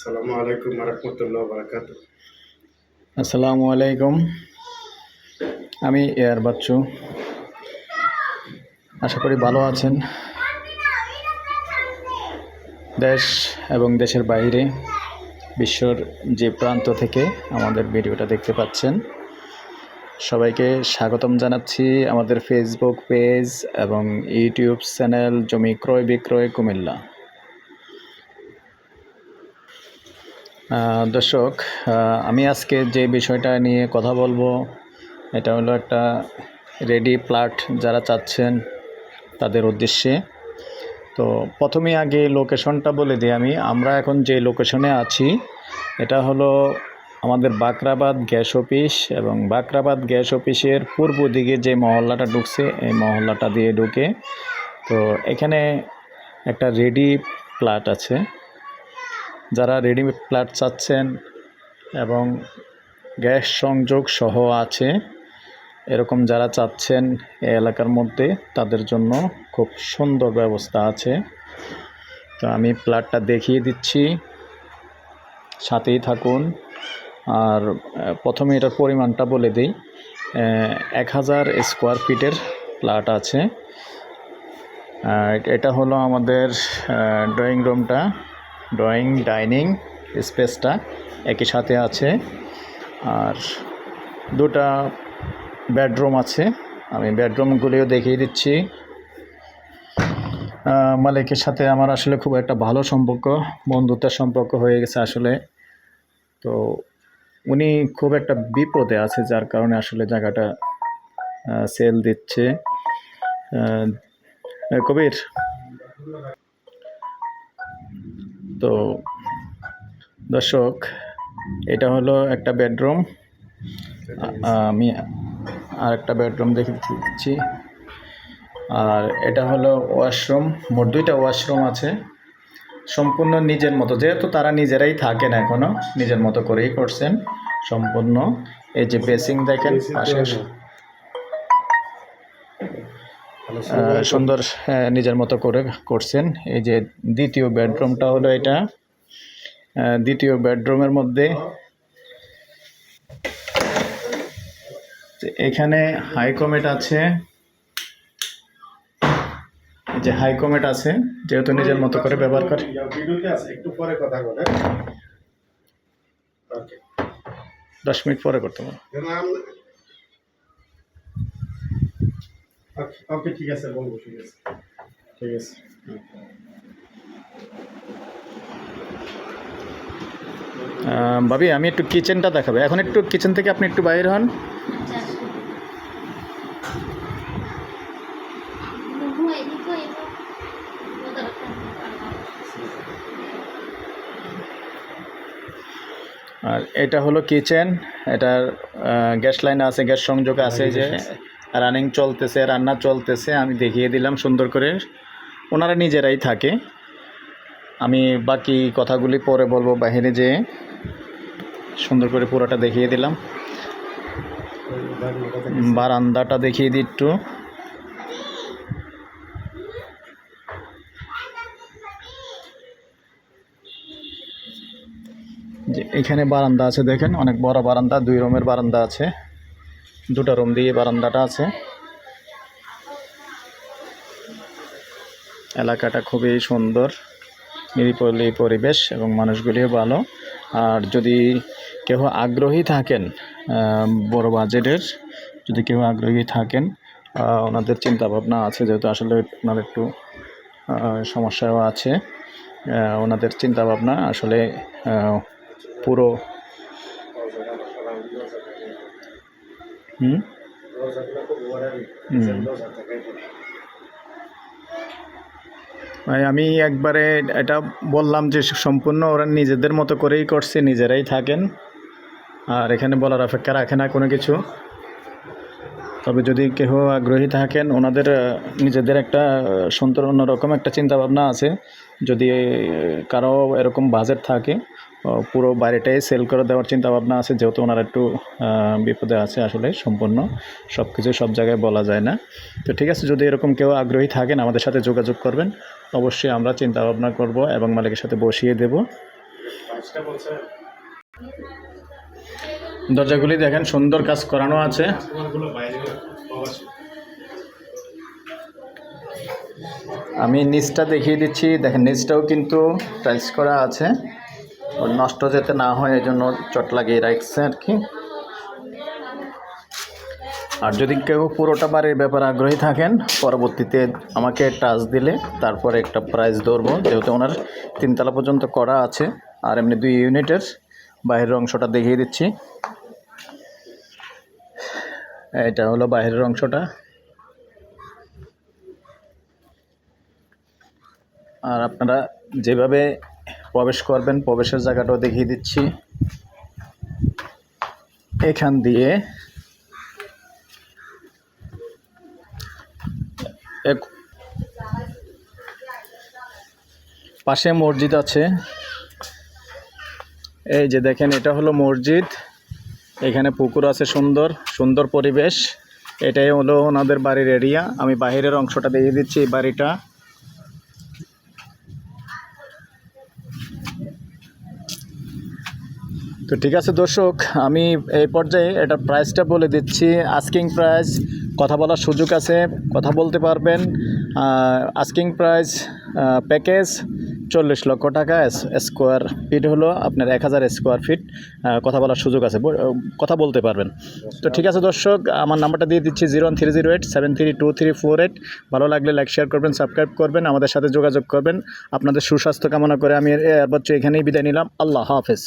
আসসালামু আলাইকুম রহমতুল্লাহ বারাকাত আসসালামু আলাইকুম। আমি এয়ার বাচ্চু। আশা করি ভালো আছেন। দেশ এবং দেশের বাইরে বিশ্বর যে প্রান্ত থেকে আমাদের ভিডিওটা দেখতে পাচ্ছেন, সবাইকে স্বাগতম জানাচ্ছি আমাদের ফেসবুক পেজ এবং ইউটিউব চ্যানেল জমি ক্রয় বিক্রয় কুমিল্লা। দর্শক আমি আজকে যে বিষয়টা নিয়ে কথা বলব, এটা হলো একটা রেডি প্লাট যারা চাচ্ছেন তাদের উদ্দেশ্যে। তো প্রথমে আগে লোকেশনটা বলে দিই আমি। আমরা এখন যে লোকেশনে আছি, এটা হলো আমাদের বাকরাবাদ গ্যাস অফিস এবং বাকরাবাদ গ্যাস অফিসের পূর্ব দিকে যে মহল্লাটা ঢুকছে, এই মহল্লাটা দিয়ে ঢুকে, তো এখানে একটা রেডি প্লাট আছে। যারা রেডিমেড ফ্ল্যাট চাচ্ছেন এবং গ্যাস সংযোগ সহ আছে, এরকম যারা চাচ্ছেন এই এলাকার মধ্যে, তাদের জন্য খুব সুন্দর ব্যবস্থা আছে। তো আমি প্লাটটা দেখিয়ে দিচ্ছি। সাথেই থাকুন। আর প্রথমে এটার পরিমাণটা বলে দিই। এক হাজার স্কোয়ার ফিটের প্লাট আছে। এটা হলো আমাদের ড্রয়িং রুমটা ড্রয়িং, ডাইনিং স্পেসটা একই সাথে আছে। আর দুটা বেডরুম আছে। আমি বেডরুমগুলিও দেখিয়ে দিচ্ছি। মালিকের সাথে আমার আসলে খুব একটা ভালো সম্পর্ক, বন্ধুত্বের সম্পর্ক হয়ে গেছে আসলে। তো উনি খুব একটা বিপদে আছে, যার কারণে আসলে জায়গাটা সেল দিচ্ছে। কবির। তো দর্শক, এটা হলো একটা বেডরুম। আমি আর একটা বেডরুম দেখে দিচ্ছি আর এটা হলো ওয়াশরুম, মোট দুইটা ওয়াশরুম আছে। সম্পূর্ণ নিজের মতো, যেহেতু তারা নিজেরাই থাকেন এখনও, নিজের মতো করেই করছেন সম্পূর্ণ। এই যে বেসিং দেখেন পাশের সুন্দর নিজের মতো করে করছেন। এই যে দ্বিতীয় বেডরুমটা হলো এটা। দ্বিতীয় বেডরুমের মধ্যে এখানে হাইকমেট আছে। যে হাইকমেট আছে, যেহেতু নিজের মতো করে ব্যবহার করে। দশ মিনিট পরে করতে পারো ওকে, ঠিক আছে, বলব, ঠিক আছে। ঠিক আছে ভাবি, আমি একটু কিচেনটা দেখাবো। এখন একটু কিচেন থেকে আপনি একটু বাইরে হন। আর এটা হলো কিচেন এটার গ্যাস লাইন আছে গ্যাস সংযোগ আছে যে। রানিং চলতেছে, রান্না চলতেছে, আমি দেখিয়ে দিলাম সুন্দর করে। ওনারা নিজেরাই থাকে। আমি বাকি কথাগুলি পরে বলব বাহিরে যেয়ে। সুন্দর করে পুরোটা দেখিয়ে দিলাম। বারান্দাটা দেখিয়ে দিই একটু। যে এখানে বারান্দা আছে দেখেন, অনেক বড় বারান্দা, দুই রুমের বারান্দা আছে। দুটো রুম দিয়ে বারান্দাটা আছে। এলাকাটা খুবই সুন্দর নিরিপল্লী পরিবেশ এবং মানুষগুলিও ভালো। আর যদি কেউ আগ্রহী থাকেন বড় বাজেটের, যদি কেউ আগ্রহী থাকেন ওনাদের চিন্তা ভাবনা আছে যেহেতু আসলে ওনার একটু সমস্যাও আছে। ওনাদের চিন্তা ভাবনা আসলে পুরো ভাই, আমি একবারে এটা বললাম যে সম্পূর্ণ ওরা নিজেদের মতো করেই করছে, নিজেরাই থাকেন। আর এখানে বলার অপেক্ষা রাখে না কোনো কিছু। তবে যদি কেউ আগ্রহী থাকেন, ওনাদের নিজেদের একটা সুন্দর অন্যরকম একটা চিন্তা ভাবনা আছে। যদি কারও এরকম বাজেট থাকে পুরো বাইরেটাই সেল করে দেওয়ার চিন্তা ভাবনা আছে, যেহেতু ওনারা একটু বিপদে আছে আসলে সম্পূর্ণ। সব কিছু সব জায়গায় বলা যায় না। তো ঠিক আছে, যদি এরকম কেউ আগ্রহী থাকেন, আমাদের সাথে যোগাযোগ করবেন। অবশ্যই আমরা চিন্তা ভাবনা করব এবং মালিকের সাথে বসিয়ে দেব। দরজাগুলি দেখেন, সুন্দর কাজ করানো আছে। আমি নিচটা দেখিয়ে দিচ্ছি। দেখেন, নিচটাও কিন্তু টাইলস করা আছে। নষ্ট যাতে না হয়, এই জন্য চট লাগিয়ে রাখছে আর কি। আর যদি কেউ পুরোটা বাড়ির ব্যাপারে আগ্রহী থাকেন, পরবর্তীতে আমাকে টাচ দিলে তারপরে একটা প্রাইস ধরবো। যেহেতু ওনার তিনতলা পর্যন্ত করা আছে, আর এমনি দুই ইউনিটের বাইরের অংশটা দেখিয়ে দিচ্ছি। এটা হলো বাইরের অংশটা। আর আপনারা যেভাবে প্রবেশ করবেন, প্রবেশের জায়গাটাও দেখিয়ে দিচ্ছি। এখান দিয়ে এক পাশে মসজিদ আছে। এই যে দেখেন, এটা হলো মসজিদ। এখানে পুকুর আছে সুন্দর সুন্দর পরিবেশ। এটাই হলো ওনাদের বাড়ির এরিয়া আমি বাইরের অংশটা দেখিয়ে দিচ্ছি এই বাড়িটা। তো ঠিক আছে দর্শক, আমি এই পর্যায়ে এটা প্রাইসটা বলে দিচ্ছি। আস্কিং প্রাইস কথা বলার সুযোগ আছে, কথা বলতে পারবেন। আস্কিং প্রাইস প্যাকেজ চল্লিশ লক্ষ টাকা স্কোয়ার ফিট হলো আপনার এক হাজার স্কোয়ার ফিট কথা বলার সুযোগ আছে। কথা বলতে পারবেন। তো ঠিক আছে দর্শক, আমার নাম্বারটা দিয়ে দিচ্ছি zero one three zero eight seven three two three four eight. ভালো লাগলে লাইক শেয়ার করবেন সাবস্ক্রাইব করবেন, আমাদের সাথে যোগাযোগ করবেন। আপনাদের সুস্বাস্থ্য কামনা করে আমি এরপর এখানেই বিদায় নিলাম। আল্লাহ হাফেজ।